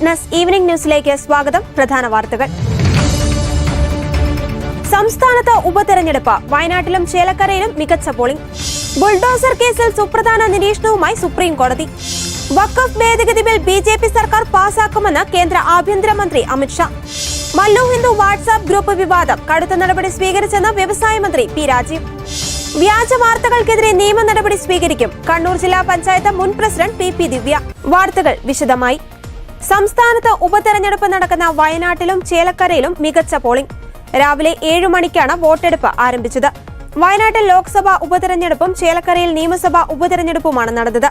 Goodness evening ന്യൂസിലേക്ക് സ്വാഗതം. പ്രധാന വാർത്തകൾ. സംസ്ഥാനത്ത് ഉപതെരഞ്ഞെടുപ്പ്. വയനാട്ടിലും ചേലക്കരയിലും മികച്ച പോളിംഗ്. ബുൾഡോസർ കേസിൽ സുപ്രധാന നിരീക്ഷണവുമായി സുപ്രീം കോടതി. വഖഫ് ഭേദഗതി ബിൽ ബി ജെ പി സർക്കാർ പാസാക്കുമെന്ന് കേന്ദ്ര ആഭ്യന്തരമന്ത്രി അമിത്ഷാ മല്ലു ഹിന്ദു വാട്സാപ്പ് ഗ്രൂപ്പ് വിവാദം. കടുത്ത നടപടി സ്വീകരിച്ചെന്ന് വ്യവസായ മന്ത്രി പി രാജീവ്. വ്യാജ വാർത്തകൾക്കെതിരെ നിയമ നടപടി സ്വീകരിക്കും. കണ്ണൂർ ജില്ലാ പഞ്ചായത്ത് മുൻ പ്രസിഡന്റ് പി പി ദിവ്യ. വാർത്തകൾ വിശദമായി. സംസ്ഥാനത്ത് ഉപതെരഞ്ഞെടുപ്പ് നടക്കുന്ന വയനാട്ടിലും ചേലക്കരയിലും മികച്ച പോളിംഗ്. രാവിലെ ഏഴു മണിക്കാണ് വോട്ടെടുപ്പ് ആരംഭിച്ചത്. വയനാട്ടിൽ ലോക്സഭാ ഉപതെരഞ്ഞെടുപ്പും ചേലക്കരയിൽ നിയമസഭാ ഉപതെരഞ്ഞെടുപ്പുമാണ് നടന്നത്.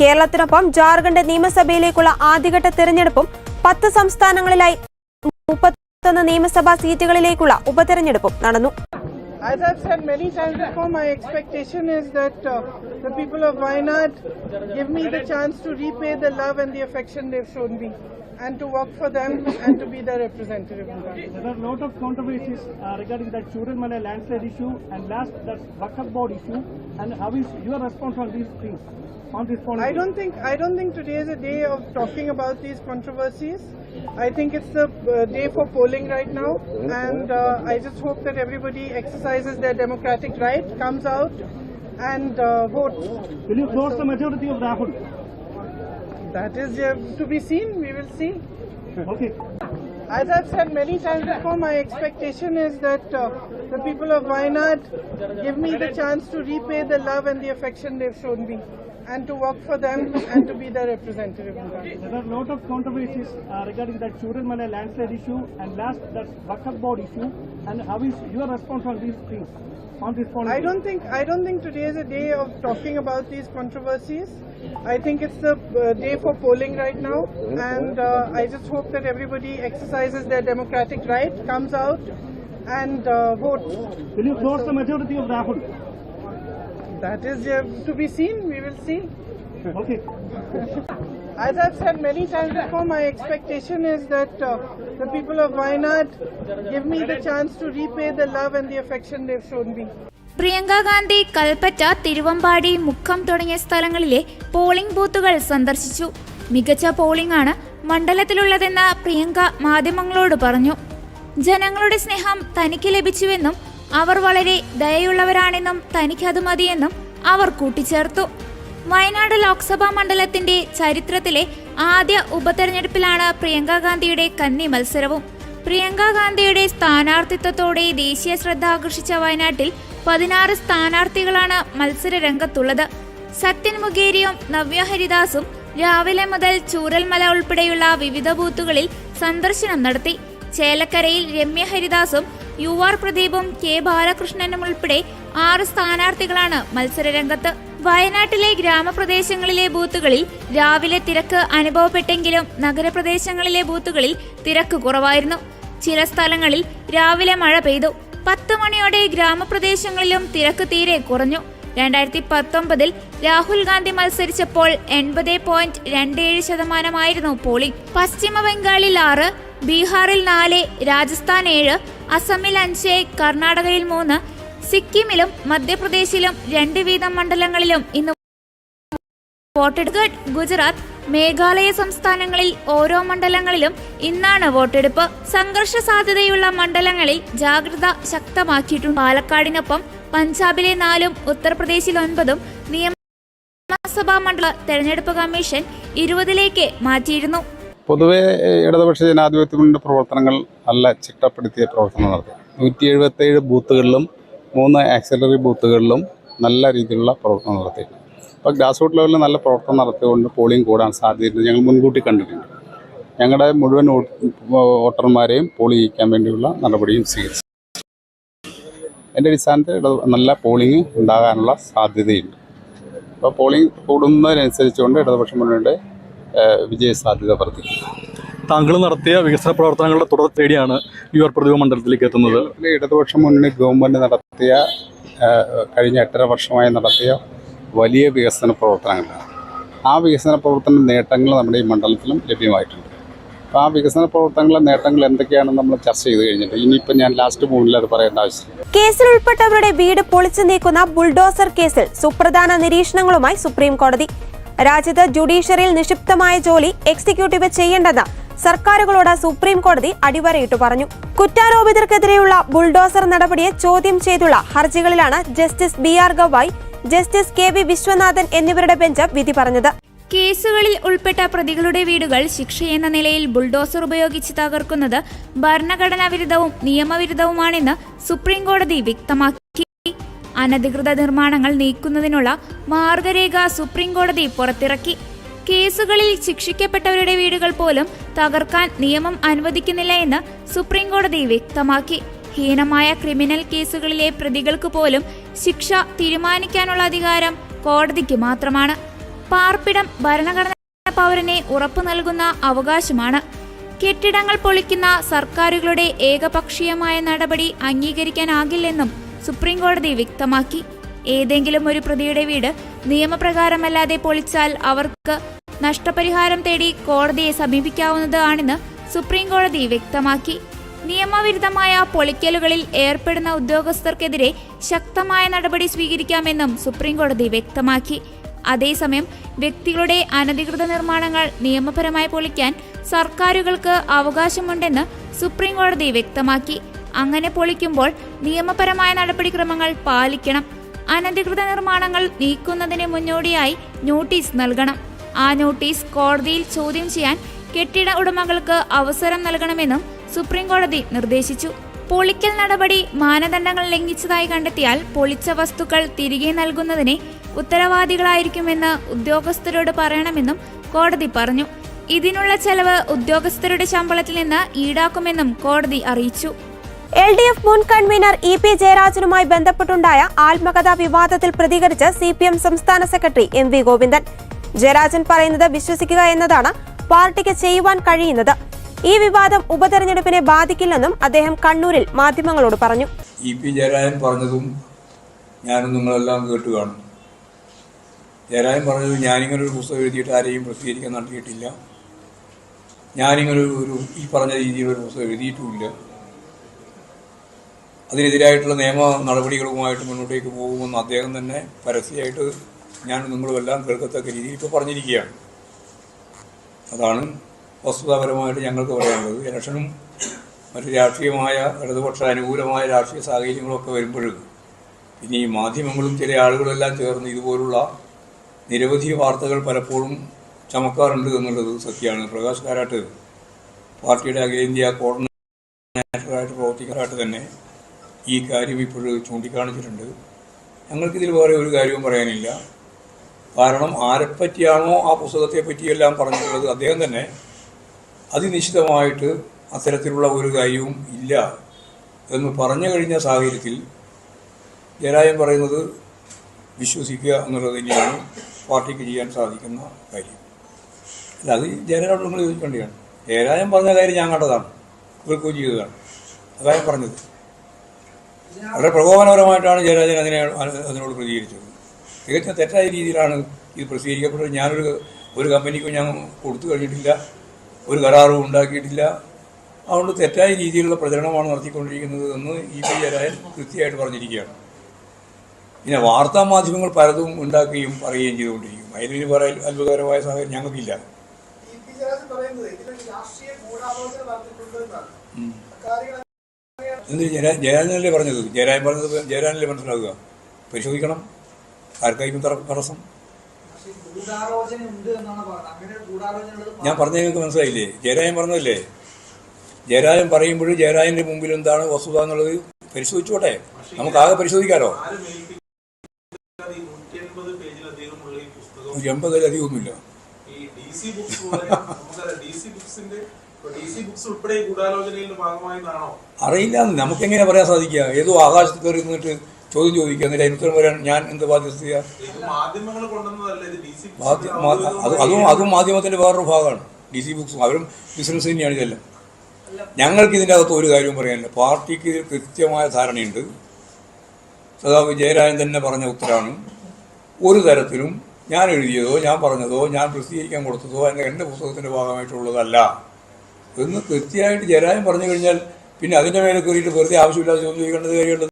കേരളത്തിനൊപ്പം ജാർഖണ്ഡ് നിയമസഭയിലേക്കുള്ള ആദ്യഘട്ട തെരഞ്ഞെടുപ്പും പത്ത് സംസ്ഥാനങ്ങളിലായി മുപ്പത്തൊന്ന് നിയമസഭാ സീറ്റുകളിലേക്കുള്ള ഉപതെരഞ്ഞെടുപ്പും നടന്നു. As I've said many times before, my expectation is that uh, the people of Wayanad give me the chance to repay the love and the affection they've shown me and to work for them and to be their representative. There are a lot of controversies uh, regarding that Churanmala landslide issue and last that Wakaf board issue and how is your response on these things? On this policy? I don't think I don't think today is a day of talking about these controversies. I think it's the uh, day for polling right now, and uh, I just hope that everybody exercises their democratic right, comes out, and uh, votes. Will you close the majority of Rahul? That is uh, to be seen. We will see. Okay. As I've said many times before, my expectation is that uh, the people of Wayanad give me the chance to repay the love and the affection they've shown me and to work for them and to be their representative. There are a lot of controversies uh, regarding that Churanmala landslide issue and last that Wakaf board issue and how is your response on these things? On this policy? I don't think I don't think today is a day of talking about these controversies. I think it's the uh, day for polling right now, and uh, I just hope that everybody exercises their democratic right, comes out, and uh, votes. Will you close the majority of Rahul? That is uh, to be seen. We see. Okay. As I've said many times before, my expectation is that uh, the people of Wayanad give me the chance to repay the love and the affection they've shown me. Priyanka Gandhi Kalpetta Thiruvambady Mukkam തുടങ്ങിയ സ്ഥലങ്ങളിലെ polling ബൂത്തുകൾ സന്ദർശിച്ചു മികച്ച polling ആണ് മണ്ഡലത്തിലുള്ളതെന്ന് പ്രിയങ്ക മാധ്യമങ്ങളോട് പറഞ്ഞു ജനങ്ങളുടെ സ്നേഹം തനിക്ക് ലഭിച്ചുവെന്നും അവർ വളരെ ദയയുള്ളവരാണെന്നും തനിക്കത് മതിയെന്നും അവർ കൂട്ടിച്ചേർത്തു വയനാട് ലോക്സഭാ മണ്ഡലത്തിന്റെ ചരിത്രത്തിലെ ആദ്യ ഉപതെരഞ്ഞെടുപ്പിലാണ് പ്രിയങ്ക ഗാന്ധിയുടെ കന്നി മത്സരവും. പ്രിയങ്ക ഗാന്ധിയുടെ സ്ഥാനാർത്ഥിത്വത്തോടെ ദേശീയ ശ്രദ്ധ ആകർഷിച്ച വയനാട്ടിൽ പതിനാറ് സ്ഥാനാർത്ഥികളാണ് മത്സര രംഗത്തുള്ളത് സത്യൻ മുഖേരിയും നവ്യ ഹരിദാസും രാവിലെ മുതൽ ചൂരൽമല ഉൾപ്പെടെയുള്ള വിവിധ ബൂത്തുകളിൽ സന്ദർശനം നടത്തി. ചേലക്കരയിൽ രമ്യ ഹരിദാസും യു ആർ പ്രദീപും കെ ബാലകൃഷ്ണനും ഉൾപ്പെടെ ആറ് സ്ഥാനാർത്ഥികളാണ് മത്സരരംഗത്ത്. വയനാട്ടിലെ ഗ്രാമപ്രദേശങ്ങളിലെ ബൂത്തുകളിൽ രാവിലെ തിരക്ക് അനുഭവപ്പെട്ടെങ്കിലും നഗരപ്രദേശങ്ങളിലെ ബൂത്തുകളിൽ തിരക്ക് കുറവായിരുന്നു. ചില സ്ഥലങ്ങളിൽ രാവിലെ മഴ പെയ്തു. പത്ത് മണിയോടെ ഗ്രാമപ്രദേശങ്ങളിലും തിരക്ക് തീരെ കുറഞ്ഞു. രണ്ടായിരത്തി പത്തൊമ്പതിൽ രാഹുൽ ഗാന്ധി മത്സരിച്ചപ്പോൾ എൺപത് പോയിന്റ് രണ്ട് ഏഴ് ശതമാനമായിരുന്നു പോളിംഗ്. പശ്ചിമ ബംഗാളിൽ ആറ് ബീഹാറിൽ നാല് രാജസ്ഥാൻ ഏഴ് അസമിൽ അഞ്ച് കർണാടകയിൽ മൂന്ന് സിക്കിമിലും മധ്യപ്രദേശിലും രണ്ട് വീതം മണ്ഡലങ്ങളിലും ഇന്ന് വോട്ടെടുപ്പ്. ഗുജറാത്ത് മേഘാലയ സംസ്ഥാനങ്ങളിൽ ഓരോ മണ്ഡലങ്ങളിലും ഇന്നാണ് വോട്ടെടുപ്പ്. സംഘർഷ സാധ്യതയുള്ള മണ്ഡലങ്ങളിൽ ജാഗ്രത ശക്തമാക്കിയിട്ടുണ്ട്. പാലക്കാടിനൊപ്പം പഞ്ചാബിലെ നാലും ഉത്തർപ്രദേശിൽ ഒൻപതും നിയമസഭാ മണ്ഡല തെരഞ്ഞെടുപ്പ് കമ്മീഷൻ ഇരുപതിലേക്ക് മാറ്റിയിരുന്നു. പൊതുവെ ഇടതുപക്ഷ ജനാധിപത്യത്തിന്റെ പ്രവർത്തനങ്ങൾ നല്ല ചിട്ടപ്പെടുത്തിയ പ്രവർത്തനം നടത്തി നൂറ്റി എഴുപത്തി ഏഴ് ബൂത്തുകളിലും മൂന്ന് ആക്സിലറി ബൂത്തുകളിലും നല്ല രീതിയിലുള്ള പ്രവർത്തനം നടത്തി അപ്പോൾ ഗ്രാസ് റൂട്ട് ലെവലിൽ നല്ല പ്രവർത്തനം നടത്തിയതുകൊണ്ട് പോളിംഗ് കൂടാൻ സാധ്യതയുണ്ട്. ഞങ്ങൾ മുൻകൂട്ടി കണ്ടിട്ടുണ്ട്. ഞങ്ങളുടെ മുഴുവൻ വോട്ടർമാരെയും പോളിംഗ് ചെയ്യിക്കാൻ വേണ്ടിയുള്ള നടപടിയും സ്വീകരിച്ചു. എന്റെ അടിസ്ഥാനത്തിൽ നല്ല പോളിംഗ് ഉണ്ടാകാനുള്ള സാധ്യതയുണ്ട്. അപ്പോൾ പോളിംഗ് കൂടുന്നതിനനുസരിച്ചുകൊണ്ട് ഇടതുപക്ഷം മുന്നണിയുടെ വിജയസാധ്യത വിജയ സാധ്യത വർദ്ധിക്കും. താങ്കൾ നടത്തിയ വികസന പ്രവർത്തനങ്ങളുടെ തുടർ തേടിയാണ് യു ആർ പ്രതിഭ മണ്ഡലത്തിലേക്ക് എത്തുന്നത്. ഇടതുപക്ഷം ഇടതുപക്ഷ മുന്നണി ഗവൺമെന്റ് നടത്തിയ കഴിഞ്ഞ എട്ടര വർഷമായി നടത്തിയ വലിയ വികസന പ്രവർത്തനങ്ങളാണ്. ആ വികസന പ്രവർത്തന നേട്ടങ്ങൾ നമ്മുടെ ഈ മണ്ഡലത്തിലും ലഭ്യമായിട്ടുണ്ട്. അപ്പോൾ ആ വികസന പ്രവർത്തനങ്ങളെ നേട്ടങ്ങൾ എന്തൊക്കെയാണെന്ന് നമ്മൾ ചർച്ച ചെയ്ത് കഴിഞ്ഞിട്ട് ഇനിയിപ്പോൾ ഞാൻ ലാസ്റ്റ് മൂന്നിൽ അത് പറയേണ്ട ആവശ്യമില്ല. കേസിൽ ഉൾപ്പെട്ടവരുടെ വീട് പൊളിച്ചു നീക്കുന്ന ബുൾഡോസർ കേസിൽ സുപ്രധാന നിരീക്ഷണങ്ങളുമായി സുപ്രീം കോടതി. രാജ്യത്ത് ജുഡീഷ്യറിയിൽ നിക്ഷിപ്തമായ ജോലി എക്സിക്യൂട്ടീവ് ചെയ്യേണ്ടെന്ന് സർക്കാരുകളോട് സുപ്രീം കോടതി അടിവരയിട്ടു പറഞ്ഞു. കുറ്റാരോപിതർക്കെതിരെയുള്ള ബുൾഡോസർ നടപടിയെ ചോദ്യം ചെയ്തുള്ള ഹർജികളിലാണ് justice B R Gavai justice K V Viswanathan എന്നിവരുടെ ബെഞ്ച് വിധി പറഞ്ഞത്. കേസുകളിൽ ഉൾപ്പെട്ട പ്രതികളുടെ വീടുകൾ ശിക്ഷയെന്ന നിലയിൽ ബുൾഡോസർ ഉപയോഗിച്ച് തകർക്കുന്നത് ഭരണഘടനാ വിരുദ്ധവും നിയമവിരുദ്ധവുമാണെന്ന് സുപ്രീം കോടതി വ്യക്തമാക്കി. അനധികൃത നിർമ്മാണങ്ങൾ നീക്കുന്നതിനുള്ള മാർഗരേഖ സുപ്രീം കോടതി പുറത്തിറക്കി. കേസുകളിൽ ശിക്ഷിക്കപ്പെട്ടവരുടെ വീടുകൾ പോലും തകർക്കാൻ നിയമം അനുവദിക്കുന്നില്ല എന്ന് സുപ്രീം കോടതി വ്യക്തമാക്കി. ഹീനമായ ക്രിമിനൽ കേസുകളിലെ പ്രതികൾക്ക് പോലും ശിക്ഷ തീരുമാനിക്കാനുള്ള അധികാരം കോടതിക്ക് മാത്രമാണ്. പാർപ്പിടം ഭരണഘടനാ പൗരനെ ഉറപ്പു നൽകുന്ന അവകാശമാണ്. കെട്ടിടങ്ങൾ പൊളിക്കുന്ന സർക്കാരുകളുടെ ഏകപക്ഷീയമായ നടപടി അംഗീകരിക്കാനാകില്ലെന്നും സുപ്രീം കോടതി വ്യക്തമാക്കി. ഏതെങ്കിലും ഒരു പ്രതിയുടെ വീട് നിയമപ്രകാരമല്ലാതെ പൊളിച്ചാൽ അവർക്ക് നഷ്ടപരിഹാരം തേടി കോടതിയെ സമീപിക്കാവുന്നതാണെന്ന് സുപ്രീം കോടതി വ്യക്തമാക്കി. നിയമവിരുദ്ധമായ പൊളിക്കലുകളിൽ ഏർപ്പെടുന്ന ഉദ്യോഗസ്ഥർക്കെതിരെ ശക്തമായ നടപടി സ്വീകരിക്കാമെന്നും സുപ്രീം കോടതി വ്യക്തമാക്കി. അതേസമയം വ്യക്തികളുടെ അനധികൃത നിർമ്മാണങ്ങൾ നിയമപരമായി പൊളിക്കാൻ സർക്കാരുകൾക്ക് അവകാശമുണ്ടെന്ന് സുപ്രീം കോടതി വ്യക്തമാക്കി. അങ്ങനെ പൊളിക്കുമ്പോൾ നിയമപരമായ നടപടിക്രമങ്ങൾ പാലിക്കണം. അനധികൃത നിർമ്മാണങ്ങൾ നീക്കുന്നതിന് മുന്നോടിയായി നോട്ടീസ് നൽകണം. ആ നോട്ടീസ് കോടതിയിൽ ചോദ്യം ചെയ്യാൻ കെട്ടിട ഉടമകൾക്ക് അവസരം നൽകണമെന്നും സുപ്രീം കോടതി നിർദ്ദേശിച്ചു. പൊളിക്കൽ നടപടി മാനദണ്ഡങ്ങൾ ലംഘിച്ചതായി കണ്ടെത്തിയാൽ പൊളിച്ച വസ്തുക്കൾ തിരികെ നൽകുന്നതിന് ഉത്തരവാദികളായിരിക്കുമെന്ന് ഉദ്യോഗസ്ഥരോട് പറയണമെന്നും കോടതി പറഞ്ഞു. ഇതിനുള്ള ചെലവ് ഉദ്യോഗസ്ഥരുടെ ശമ്പളത്തിൽ നിന്ന് ഈടാക്കുമെന്നും കോടതി അറിയിച്ചു. എൽ ഡി എഫ് മുൻ കൺവീനർ ഇ പി ജയരാജനുമായി ബന്ധപ്പെട്ടുണ്ടായ ആത്മകഥാ വിവാദത്തിൽ പ്രതികരിച്ച് സി പി എം സംസ്ഥാന secretary M V Govindan. Jayarajan പറയുന്നത് വിശ്വസിക്കുക എന്നതാണ് പാർട്ടിക്ക് ചെയ്യുവാൻ കഴിയുന്നത്. ഈ വിവാദം ഉപതെരഞ്ഞെടുപ്പിനെ ബാധിക്കില്ലെന്നും അദ്ദേഹം കണ്ണൂരിൽ മാധ്യമങ്ങളോട് പറഞ്ഞു. ഇ പി ജയരാജൻ പറഞ്ഞതും ഞാനും നിങ്ങളെല്ലാം കേട്ടുകയാണ് ജയരാജൻ പറഞ്ഞത് ഞാനിങ്ങനെ ഒരു പുസ്തകം എഴുതിയിട്ട് ആരെയും പ്രസിദ്ധീകരിക്കാൻ നടത്തിയിട്ടില്ല. ഞാനിങ്ങനെ ഒരു ഈ പറഞ്ഞ രീതിയിൽ ഒരു പുസ്തകം എഴുതിയിട്ടുമില്ല. അതിനെതിരായിട്ടുള്ള നിയമ നടപടികളുമായിട്ട് മുന്നോട്ടേക്ക് പോകുമെന്ന് അദ്ദേഹം തന്നെ പരസ്യമായിട്ട് ഞാൻ നിങ്ങളും എല്ലാം കേൾക്കത്തക്ക രീതിയിൽ ഇപ്പോൾ പറഞ്ഞിരിക്കുകയാണ്. അതാണ് വസ്തുതാപരമായിട്ട് ഞങ്ങൾക്ക് പറയാനുള്ളത്. ഇലക്ഷനും മറ്റ് രാഷ്ട്രീയമായ ഇടതുപക്ഷ അനുകൂലമായ രാഷ്ട്രീയ സാഹചര്യങ്ങളൊക്കെ വരുമ്പോഴും ഈ മാധ്യമങ്ങളും ചില ആളുകളെല്ലാം ചേർന്ന് ഇതുപോലുള്ള നിരവധി വാർത്തകൾ പലപ്പോഴും ചമക്കാറുണ്ട് എന്നുള്ളത് സത്യമാണ്. പ്രകാശ് കാരാട്ട് പാർട്ടിയുടെ അഖിലേന്ത്യാ കോർഡിനേറ്ററായിട്ട് പ്രവർത്തിക്കാനായിട്ട് തന്നെ ഈ കാര്യം ഇപ്പോൾ ചൂണ്ടിക്കാണിച്ചിട്ടുണ്ട്. ഞങ്ങൾക്കിതിൽ വേറെ ഒരു കാര്യവും പറയാനില്ല. കാരണം ആരെപ്പറ്റിയാണോ ആ പുസ്തകത്തെ പറ്റിയെല്ലാം പറഞ്ഞിട്ടുള്ളത് അദ്ദേഹം തന്നെ. അതിനിശ്ചിതമായിട്ട് അത്തരത്തിലുള്ള ഒരു കാര്യവും ഇല്ല എന്ന് പറഞ്ഞു കഴിഞ്ഞ സാഹചര്യത്തിൽ ജനായം പറയുന്നത് വിശ്വസിക്കുക എന്നുള്ളത് തന്നെയാണ് പാർട്ടിക്ക് ചെയ്യാൻ സാധിക്കുന്ന കാര്യം. അല്ല അത് ജയരാജനോട് നിങ്ങൾ ചോദിക്കേണ്ടതാണ്. ജയരാജൻ പറഞ്ഞ കാര്യം ഞാൻ കണ്ടതാണ്. കേൾക്കുകയും ചെയ്തതാണ്. ഞാൻ പറഞ്ഞത്. വളരെ പ്രകോപനപരമായിട്ടാണ് ജയരാജൻ അതിനെ അതിനോട് പ്രതികരിച്ചത്. തികച്ചും തെറ്റായ രീതിയിലാണ് ഇത് പ്രസിദ്ധീകരിക്കപ്പെട്ടത്. ഞാനൊരു ഒരു കമ്പനിക്കും ഞാൻ കൊടുത്തു കഴിഞ്ഞിട്ടില്ല. ഒരു കരാറും ഉണ്ടാക്കിയിട്ടില്ല. അതുകൊണ്ട് തെറ്റായ രീതിയിലുള്ള പ്രചരണമാണ് നടത്തിക്കൊണ്ടിരിക്കുന്നത് എന്ന് ഇ പി ജയരാജൻ കൃത്യമായിട്ട് പറഞ്ഞിരിക്കുകയാണ്. പിന്നെ വാർത്താ മാധ്യമങ്ങൾ പലതും ഉണ്ടാക്കുകയും പറയുകയും ചെയ്തുകൊണ്ടിരിക്കും. അതിലൊരു പറയാൻ അത്ഭുതകരമായ സാഹചര്യം ഞങ്ങൾക്കില്ല. എന്ത് ജയരാ- ജയരാജനല്ലേ പറഞ്ഞത്? ജയരാജൻ പറഞ്ഞത് ജയരാജനല്ലേ മനസ്സിലാക്കുക? പരിശോധിക്കണം. ആർക്കായിരിക്കും തട- തടസ്സം? ഞാൻ പറഞ്ഞ നിങ്ങൾക്ക് മനസ്സിലായില്ലേ? ജയരാജൻ പറഞ്ഞതല്ലേ? ജയരാജൻ പറയുമ്പോഴും ജയരാജന്റെ മുമ്പിൽ എന്താണ് വസ്തുത എന്നുള്ളത് പരിശോധിച്ചോട്ടെ. നമുക്ക് ആകെ പരിശോധിക്കാലോ? നൂറ്റി എൺപതിലധികം അറിയില്ല നമുക്കെങ്ങനെ പറയാൻ സാധിക്കുക? ഏതോ ആകാശത്ത് കയറി നിന്നിട്ട് ചോദ്യം ചോദിക്കുക എന്നിട്ട് അതിന് ഉത്തരം വരാൻ ഞാൻ എന്ത് മാധ്യ- അത് അതും മാധ്യമത്തിന്റെ വേറൊരു ഭാഗമാണ്. ഡി സി ബുക്സും അവരും ബിസിനസ് തന്നെയാണ് ഇതെല്ലാം. ഞങ്ങൾക്ക് ഇതിന്റെ അകത്ത് ഒരു കാര്യവും പറയാനില്ല. പാർട്ടിക്ക് ഇതിൽ കൃത്യമായ ധാരണയുണ്ട്. സദാവ് ജയരാജൻ തന്നെ പറഞ്ഞ ഉത്തരമാണ് ഒരു തരത്തിലും ഞാൻ എഴുതിയതോ ഞാൻ പറഞ്ഞതോ ഞാൻ പ്രസിദ്ധീകരിക്കാൻ കൊടുത്തതോ എന്റെ എന്റെ പുസ്തകത്തിന്റെ ഭാഗമായിട്ടുള്ളതല്ല. എന്ന് കൃത്യമായിട്ട് ജയരാജൻ പറഞ്ഞു കഴിഞ്ഞാൽ പിന്നെ അതിന്റെ മേലെ കയറിയിട്ട് വെറുതെ ആവശ്യമില്ലാതെ ചോദ്യം ചോദിക്കേണ്ടത് കാര്യമുണ്ട്.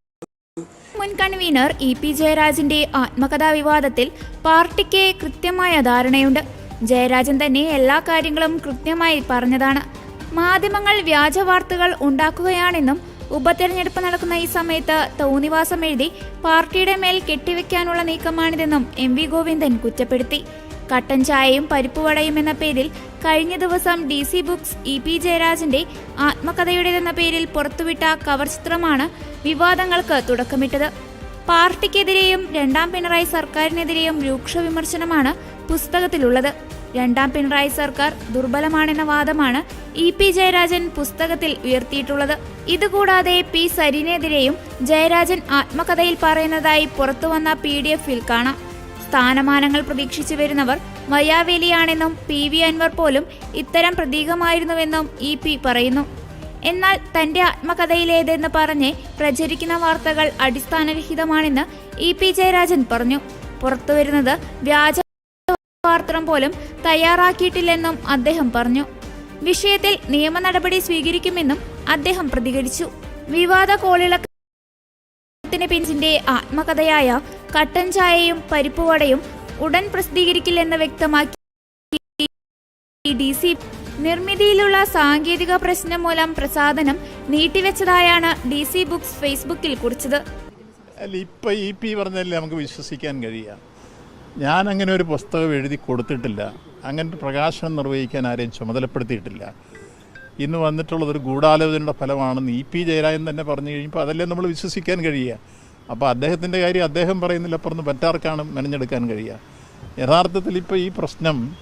മുൻ കൺവീനർ ഇ പി ജയരാജന്റെ ആത്മകഥാ വിവാദത്തിൽ പാർട്ടിക്ക് കൃത്യമായ ധാരണയുണ്ട്. ജയരാജൻ തന്നെ എല്ലാ കാര്യങ്ങളും കൃത്യമായി പറഞ്ഞതാണ്. മാധ്യമങ്ങൾ വ്യാജ വാർത്തകൾ ഉണ്ടാക്കുകയാണെന്നും ഉപതെരഞ്ഞെടുപ്പ് നടക്കുന്ന ഈ സമയത്ത് തോന്നിവാസം എഴുതി പാർട്ടിയുടെ മേൽ കെട്ടിവെക്കാനുള്ള നീക്കമാണിതെന്നും എം വി ഗോവിന്ദൻ കുറ്റപ്പെടുത്തി. കട്ടൻ ചായയും പരിപ്പുവടയും എന്ന പേരിൽ കഴിഞ്ഞ ദിവസം D C books E P ജയരാജന്റെ ആത്മകഥയുടേതെന്ന പേരിൽ പുറത്തുവിട്ട കവർ ചിത്രമാണ് വിവാദങ്ങൾക്ക് തുടക്കമിട്ടത്. പാർട്ടിക്കെതിരെയും രണ്ടാം പിണറായി സർക്കാരിനെതിരെയും രൂക്ഷ വിമർശനമാണ് പുസ്തകത്തിലുള്ളത്. രണ്ടാം പിണറായി സർക്കാർ ദുർബലമാണെന്ന വാദമാണ് ഇ പി ജയരാജൻ പുസ്തകത്തിൽ ഉയർത്തിയിട്ടുള്ളത്. ഇതുകൂടാതെ പി സരിനെതിരെയും ജയരാജൻ ആത്മകഥയിൽ പറയുന്നതായി പുറത്തുവന്ന പി ഡി എഫിൽ കാണാം. സ്ഥാനമാനങ്ങൾ പ്രതീക്ഷിച്ചു വരുന്നവർ വയാവേലിയാണെന്നും പി വി അൻവർ പോലും ഇത്തരം പ്രതീകമായിരുന്നുവെന്നും ഇ പി പറയുന്നു. എന്നാൽ തന്റെ ആത്മകഥയിലേതെന്ന് പറഞ്ഞ് പ്രചരിക്കുന്ന വാർത്തകൾ അടിസ്ഥാനരഹിതമാണെന്ന് ഇ പി ജയരാജൻ പറഞ്ഞു. പുറത്തുവരുന്നത് വ്യാജ വാർത്തം പോലും തയ്യാറാക്കിയിട്ടില്ലെന്നും അദ്ദേഹം പറഞ്ഞു. വിഷയത്തിൽ നിയമ നടപടി സ്വീകരിക്കുമെന്നും അദ്ദേഹം പ്രതികരിച്ചു. വിവാദ കോളിളക്കത്തിന് പിഞ്ചിന്റെ ആത്മകഥയായ കട്ടൻ ചായയും പരിപ്പുവടയും ഉടൻ പ്രസിദ്ധീകരിക്കില്ലെന്ന് വ്യക്തമാക്കി ഡി സി. നിർമ്മിതിയിലുള്ള സാങ്കേതിക പ്രശ്നം മൂലം പ്രസാധനം നീട്ടിവെച്ചതായാണ് ഡി സി ബുക്സ് ഫേസ്ബുക്കിൽ കുറിച്ചത്. അല്ല ഇ പി പറഞ്ഞല്ലേ നമുക്ക് വിശ്വസിക്കാൻ കഴിയുക? ഞാൻ അങ്ങനെ ഒരു പുസ്തകം എഴുതി കൊടുത്തിട്ടില്ല. അങ്ങനെ പ്രകാശനം നിർവഹിക്കാൻ ആരെയും ചുമതലപ്പെടുത്തിയിട്ടില്ല. ഇന്ന് വന്നിട്ടുള്ളത് ഒരു ഗൂഢാലോചനയുടെ ഫലമാണെന്ന് ഇ പി ജയരാജൻ തന്നെ പറഞ്ഞു കഴിഞ്ഞപ്പോൾ അതല്ലേ നമ്മൾ വിശ്വസിക്കാൻ കഴിയുക? അപ്പോൾ അദ്ദേഹത്തിന്റെ കാര്യം അദ്ദേഹം പറയുന്നില്ല അപ്പുറത്ത് മറ്റാർക്കാണ് മെനഞ്ഞെടുക്കാൻ കഴിയുക? യഥാർത്ഥത്തിൽ ഇപ്പോൾ ഈ പ്രശ്നം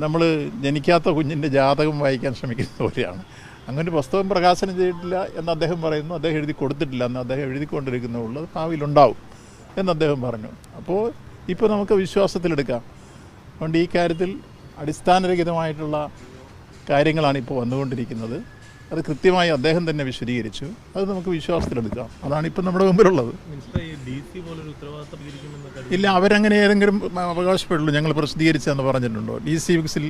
നമ്മൾ ജനിക്കാത്ത കുഞ്ഞിന്റെ ജാതകം വായിക്കാൻ ശ്രമിക്കുന്ന പോലെയാണ്. അങ്ങനെ പുസ്തകം പ്രകാശനം ചെയ്തിട്ടില്ല എന്ന് അദ്ദേഹം പറയുന്നു. അദ്ദേഹം എഴുതി കൊടുത്തിട്ടില്ല എന്ന് അദ്ദേഹം എഴുതിക്കൊണ്ടിരിക്കുന്നുള്ളൂ അത് ഭാവിയിലുണ്ടാവും എന്ന് അദ്ദേഹം പറഞ്ഞു. അപ്പോൾ ഇപ്പോൾ നമുക്ക് വിശ്വാസത്തിലെടുക്കാം അതുകൊണ്ട് ഈ കാര്യത്തിൽ അടിസ്ഥാനരഹിതമായിട്ടുള്ള കാര്യങ്ങളാണ് ഇപ്പോൾ വന്നുകൊണ്ടിരിക്കുന്നത്. അത് കൃത്യമായി അദ്ദേഹം തന്നെ വിശദീകരിച്ചു. അത് നമുക്ക് വിശ്വാസത്തിലെടുക്കാം. അതാണ് ഇപ്പം നമ്മുടെ മുമ്പിലുള്ളത്. ഇല്ല അവരങ്ങനെ ഏതെങ്കിലും അവകാശപ്പെടുള്ളൂ. ഞങ്ങൾ പ്രസിദ്ധീകരിച്ചതെന്ന് പറഞ്ഞിട്ടുണ്ടോ? ഡി സി ബുക്സിൽ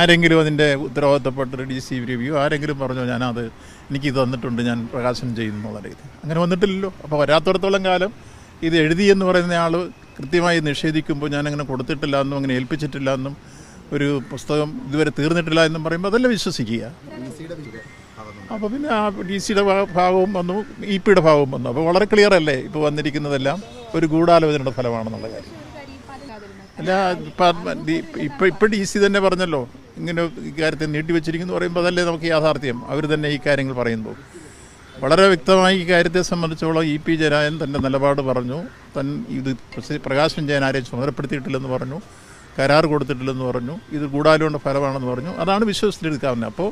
ആരെങ്കിലും അതിന്റെ ഉത്തരവാദിത്തപ്പെട്ടൊരു ഡി സി റിവ്യൂ ആരെങ്കിലും പറഞ്ഞോ ഞാനത് എനിക്ക് ഇത് തന്നിട്ടുണ്ട് ഞാൻ പ്രകാശനം ചെയ്യുന്നു എന്നുള്ള രീതി അങ്ങനെ വന്നിട്ടില്ലല്ലോ. അപ്പോൾ വരാത്തോടത്തോളം കാലം ഇത് എഴുതി എന്ന് പറയുന്ന ആൾ കൃത്യമായി നിഷേധിക്കുമ്പോൾ ഞാനങ്ങനെ അങ്ങനെ കൊടുത്തിട്ടില്ല എന്നും അങ്ങനെ ഏൽപ്പിച്ചിട്ടില്ല എന്നും ഒരു പുസ്തകം ഇതുവരെ തീർന്നിട്ടില്ല എന്നും പറയുമ്പോൾ അതല്ല വിശ്വസിക്കുക. അപ്പോൾ പിന്നെ ആ ഡി സിയുടെ ഭാഗവും വന്നു ഇ പിയുടെ ഭാഗവും വന്നു. അപ്പോൾ വളരെ ക്ലിയർ അല്ലേ ഇപ്പോൾ വന്നിരിക്കുന്നതെല്ലാം? ഒരു ഗൂഢാലോചനയുടെ ഫലമാണെന്നുള്ള കാര്യം. അല്ല ഇപ്പം ഇപ്പം ഡി സി തന്നെ പറഞ്ഞല്ലോ ഇങ്ങനെ ഈ കാര്യത്തെ നീട്ടിവെച്ചിരിക്കുന്നു പറയുമ്പോൾ അതല്ലേ നമുക്ക് യാഥാർത്ഥ്യം? അവർ തന്നെ ഈ കാര്യങ്ങൾ പറയുമ്പോൾ. വളരെ വ്യക്തമായി ഈ കാര്യത്തെ സംബന്ധിച്ചോളം ഇ പി ജയരാജൻ തന്റെ നിലപാട് പറഞ്ഞു. തൻ ഇത് പ്രകാശം ചെയ്യാൻ ആരെയും ചുമതലപ്പെടുത്തിയിട്ടില്ലെന്ന് പറഞ്ഞു. കരാർ കൊടുത്തിട്ടില്ലെന്ന് പറഞ്ഞു. ഇത് ഗൂഢാലോചന ഫലമാണെന്ന് പറഞ്ഞു. അതാണ് വിശ്വസിച്ചെടുക്കാവുന്നത് അപ്പോൾ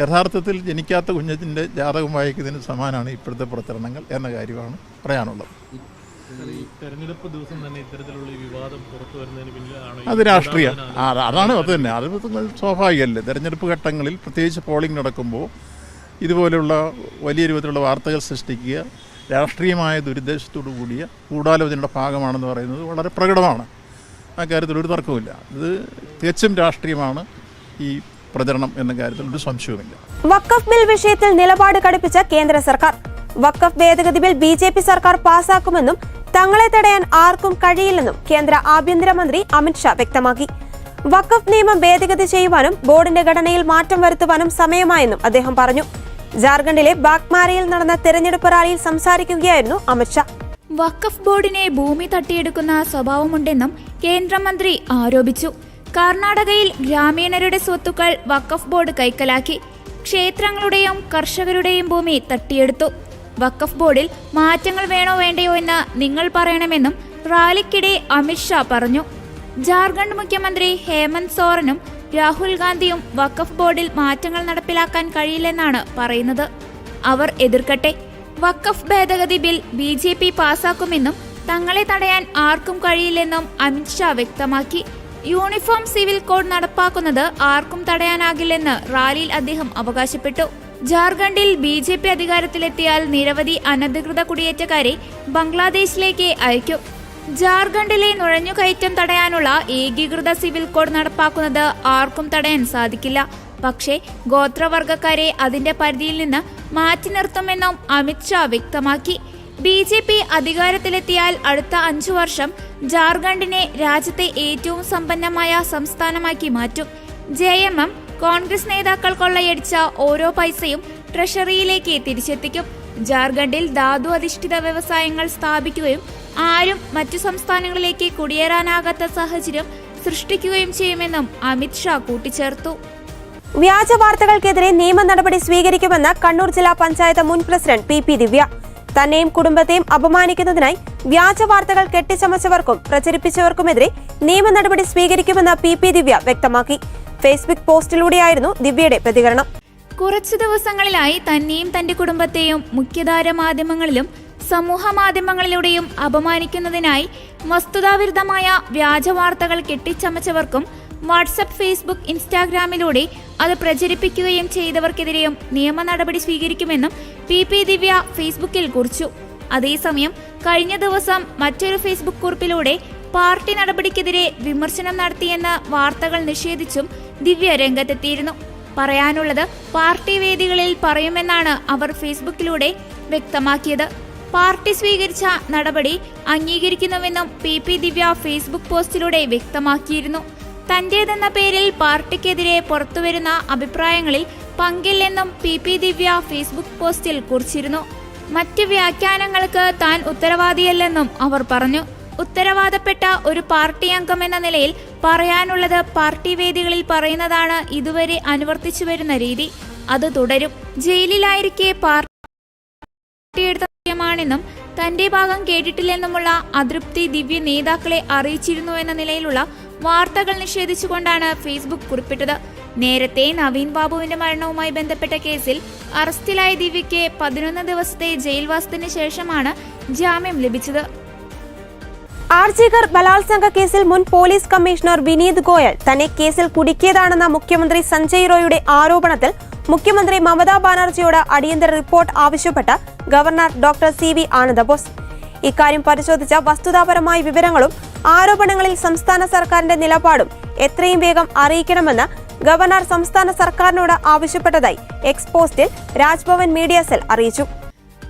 യഥാർത്ഥത്തിൽ ജനിക്കാത്ത കുഞ്ഞിന്റെ ജാതകം വായിക്കുന്നതിന് സമാനമാണ് ഇപ്പോഴത്തെ പ്രചരണങ്ങൾ എന്ന കാര്യമാണ് പറയാനുള്ളത്. തെരഞ്ഞെടുപ്പ് ദിവസം തന്നെ ഇത്തരത്തിലുള്ള വിവാദം പുറത്തു വരുന്നതിന് പിന്നിലാണ് അത് രാഷ്ട്രീയ. അതാണ് അത് തന്നെ. അത് സ്വാഭാവികമല്ലേ? തെരഞ്ഞെടുപ്പ് ഘട്ടങ്ങളിൽ പ്രത്യേകിച്ച് പോളിംഗ് നടക്കുമ്പോൾ ഇതുപോലെയുള്ള വലിയ രൂപത്തിലുള്ള വാർത്തകൾ സൃഷ്ടിക്കുക രാഷ്ട്രീയമായ ദുരുദ്ദേശത്തോടു കൂടിയ ഗൂഢാലോചനയുടെ ഭാഗമാണെന്ന് പറയുന്നത് വളരെ പ്രകടമാണ്. ആ കാര്യത്തിൽ ഒരു തർക്കവുമില്ല. ഇത് തികച്ചും രാഷ്ട്രീയമാണ്. ഈ പ്രചരണം എന്ന കാര്യത്തിൽ ഒരു സംശയവുമില്ല. വക്കഫ് ബിൽ വിഷയത്തിൽ നിലപാട് കടുപ്പിച്ച കേന്ദ്ര സർക്കാർ. വക്കഫ് ഭേദഗതി ബിൽ ബി ജെ പി സർക്കാർ പാസാക്കുമെന്നും തങ്ങളെ തടയാൻ ആർക്കും കഴിയില്ലെന്നും കേന്ദ്ര ആഭ്യന്തരമന്ത്രി അമിത്ഷാ വ്യക്തമാക്കി. വഖഫ് നിയമം ഭേദഗതി ചെയ്യുവാനും ബോർഡിന്റെ ഘടനയിൽ മാറ്റം വരുത്തുവാനും സമയമായെന്നും അദ്ദേഹം പറഞ്ഞു. ജാർഖണ്ഡിലെ ബാഗ്മാരയിൽ നടന്ന തെരഞ്ഞെടുപ്പ് റാലിയിൽ സംസാരിക്കുകയായിരുന്നു അമിത്ഷാ വഖഫ് ബോർഡിനെ ഭൂമി തട്ടിയെടുക്കുന്ന സ്വഭാവമുണ്ടെന്നും കേന്ദ്രമന്ത്രി ആരോപിച്ചു. കർണാടകയിൽ ഗ്രാമീണരുടെ സ്വത്തുക്കൾ വഖഫ് ബോർഡ് കൈക്കലാക്കി. ക്ഷേത്രങ്ങളുടെയും കർഷകരുടെയും ഭൂമി തട്ടിയെടുത്തു. വഖഫ് ബോർഡിൽ മാറ്റങ്ങൾ വേണോ വേണ്ടയോ എന്ന് നിങ്ങൾ പറയണമെന്നും റാലിക്കിടെ അമിത്ഷാ പറഞ്ഞു. ജാർഖണ്ഡ് മുഖ്യമന്ത്രി ഹേമന്ത് സോറനും രാഹുൽ ഗാന്ധിയും വഖഫ് ബോർഡിൽ മാറ്റങ്ങൾ നടപ്പിലാക്കാൻ കഴിയില്ലെന്നാണ് പറയുന്നത്. അവർ എതിർക്കട്ടെ. വഖഫ് ഭേദഗതി ബിൽ ബി ജെ പി പാസാക്കുമെന്നും തങ്ങളെ തടയാൻ ആർക്കും കഴിയില്ലെന്നും അമിത്ഷാ വ്യക്തമാക്കി. യൂണിഫോം സിവിൽ കോഡ് നടപ്പാക്കുന്നത് ആർക്കും തടയാനാകില്ലെന്ന് റാലിയിൽ അദ്ദേഹം അവകാശപ്പെട്ടു. ജാർഖണ്ഡിൽ ബി ജെ പി അധികാരത്തിലെത്തിയാൽ നിരവധി അനധികൃത കുടിയേറ്റക്കാരെ ബംഗ്ലാദേശിലേക്ക് അയക്കും. ജാർഖണ്ഡിലെ നുഴഞ്ഞുകയറ്റം തടയാനുള്ള ഏകീകൃത സിവിൽ കോഡ് നടപ്പാക്കുന്നത് ആർക്കും തടയാൻ സാധിക്കില്ല. പക്ഷേ ഗോത്രവർഗക്കാരെ അതിന്റെ പരിധിയിൽ നിന്ന് മാറ്റി നിർത്തുമെന്നും അമിത്ഷാ വ്യക്തമാക്കി. ബി ജെ പി അധികാരത്തിലെത്തിയാൽ അടുത്ത അഞ്ചു വർഷം ജാർഖണ്ഡിനെ രാജ്യത്തെ ഏറ്റവും സമ്പന്നമായ സംസ്ഥാനമാക്കി മാറ്റും. ജെ എം എം കോൺഗ്രസ് നേതാക്കൾ കൊള്ളയടിച്ച ഓരോ പൈസയും ട്രഷറിയിലേക്ക് തിരിച്ചെത്തിക്കും. ജാർഖണ്ഡിൽ ധാതു അധിഷ്ഠിത വ്യവസായങ്ങൾ സ്ഥാപിക്കുകയും ആരും മറ്റു സംസ്ഥാനങ്ങളിലേക്ക് കുടിയേറാനാകാത്ത സാഹചര്യം സൃഷ്ടിക്കുകയും ചെയ്യുമെന്നും അമിത് ഷാ കൂട്ടിച്ചേർത്തു. വ്യാജ വാർത്തകൾക്കെതിരെ നിയമ നടപടി സ്വീകരിക്കുമെന്ന് കണ്ണൂർ ജില്ലാ പഞ്ചായത്ത് മുൻ പ്രസിഡന്റ് പി പി ദിവ്യ. തന്നെയും കുടുംബത്തെയും അപമാനിക്കുന്നതിനായി വ്യാജ വാർത്തകൾ കെട്ടിച്ചമച്ചവർക്കും പ്രചരിപ്പിച്ചവർക്കുമെതിരെ നിയമ നടപടി സ്വീകരിക്കുമെന്ന് പി പി ദിവ്യ വ്യക്തമാക്കി. ഫേസ്ബുക്ക് പോസ്റ്റിലൂടെയായിരുന്നു ദിവ്യയുടെ പ്രതികരണം. കുറച്ചു ദിവസങ്ങളിലായി തന്നെയും തന്റെ കുടുംബത്തെയും മുഖ്യധാര മാധ്യമങ്ങളിലും സമൂഹ മാധ്യമങ്ങളിലൂടെയും അപമാനിക്കുന്നതിനായി വസ്തുതാവിരുദ്ധമായ വ്യാജ വാർത്തകൾ കെട്ടിച്ചമച്ചവർക്കും വാട്സപ്പ് ഫേസ്ബുക്ക് ഇൻസ്റ്റാഗ്രാമിലൂടെ അത് പ്രചരിപ്പിക്കുകയും ചെയ്തവർക്കെതിരെയും നിയമ നടപടി സ്വീകരിക്കുമെന്നും പി പി ദിവ്യ ഫേസ്ബുക്കിൽ കുറിച്ചു. അതേസമയം കഴിഞ്ഞ ദിവസം മറ്റൊരു ഫേസ്ബുക്ക് കുറിപ്പിലൂടെ പാർട്ടി നടപടിക്കെതിരെ വിമർശനം നടത്തിയെന്ന വാർത്തകൾ നിഷേധിച്ചും ദിവ്യ രംഗത്തെത്തിയിരുന്നു. പറയാനുള്ളത് പാർട്ടി വേദികളിൽ പറയുമെന്നാണ് അവർ ഫേസ്ബുക്കിലൂടെ വ്യക്തമാക്കിയത്. പാർട്ടി സ്വീകരിച്ച നടപടി അംഗീകരിക്കുന്നുവെന്നും പി പി ദിവ്യ ഫേസ്ബുക്ക് പോസ്റ്റിലൂടെ വ്യക്തമാക്കിയിരുന്നു. തന്റേതെന്ന പേരിൽ പാർട്ടിക്കെതിരെ പുറത്തുവരുന്ന അഭിപ്രായങ്ങളിൽ പങ്കില്ലെന്നും പി പി ദിവ്യ ഫേസ്ബുക്ക് പോസ്റ്റിൽ കുറിച്ചിരുന്നു. മറ്റ് വ്യാഖ്യാനങ്ങൾക്ക് താൻ ഉത്തരവാദിയല്ലെന്നും അവർ പറഞ്ഞു. ഉത്തരവാദപ്പെട്ട ഒരു പാർട്ടി അംഗം എന്ന നിലയിൽ പറയാനുള്ളത് പാർട്ടി വേദികളിൽ പറയുന്നതാണ് ഇതുവരെ അനുവർത്തിച്ചു വരുന്ന രീതി. അത് തുടരും. ജയിലിലായിരിക്കെ പാർട്ടിയെടുത്ത നയമാണെന്നും തന്റെ ഭാഗം കേട്ടിട്ടില്ലെന്നുമുള്ള അതൃപ്തി ദിവ്യ നേതാക്കളെ അറിയിച്ചിരുന്നു എന്ന നിലയിലുള്ള വാർത്തകൾ നിഷേധിച്ചുകൊണ്ടാണ് ഫേസ്ബുക്ക് കുറിപ്പിട്ടത്. നേരത്തെ നവീൻ ബാബുവിന്റെ മരണവുമായി ബന്ധപ്പെട്ട കേസിൽ അറസ്റ്റിലായ ദിവ്യയ്ക്ക് പതിനൊന്ന് ദിവസത്തെ ജയിൽവാസത്തിന് ശേഷമാണ് ജാമ്യം ലഭിച്ചത്. ആർജികർ ബലാത്സംഗ കേസിൽ മുൻ പോലീസ് കമ്മീഷണർ വിനീത് ഗോയൽ തന്നെ കേസിൽ കുടുക്കിയതാണെന്ന മുഖ്യമന്ത്രി സഞ്ജയ് റോയുടെ ആരോപണത്തിൽ മുഖ്യമന്ത്രി മമതാ ബാനർജിയോട് അടിയന്തര റിപ്പോർട്ട് ആവശ്യപ്പെട്ട് governor doctor C V Ananda Bose. ഇക്കാര്യം പരിശോധിച്ച വസ്തുതാപരമായ വിവരങ്ങളും ആരോപണങ്ങളിൽ സംസ്ഥാന സർക്കാരിന്റെ നിലപാടും എത്രയും വേഗം അറിയിക്കണമെന്ന് ഗവർണർ സംസ്ഥാന സർക്കാരിനോട് ആവശ്യപ്പെട്ടതായി എക്സ്പോസ്റ്റിൽ രാജ്ഭവൻ മീഡിയ സെൽ അറിയിച്ചു.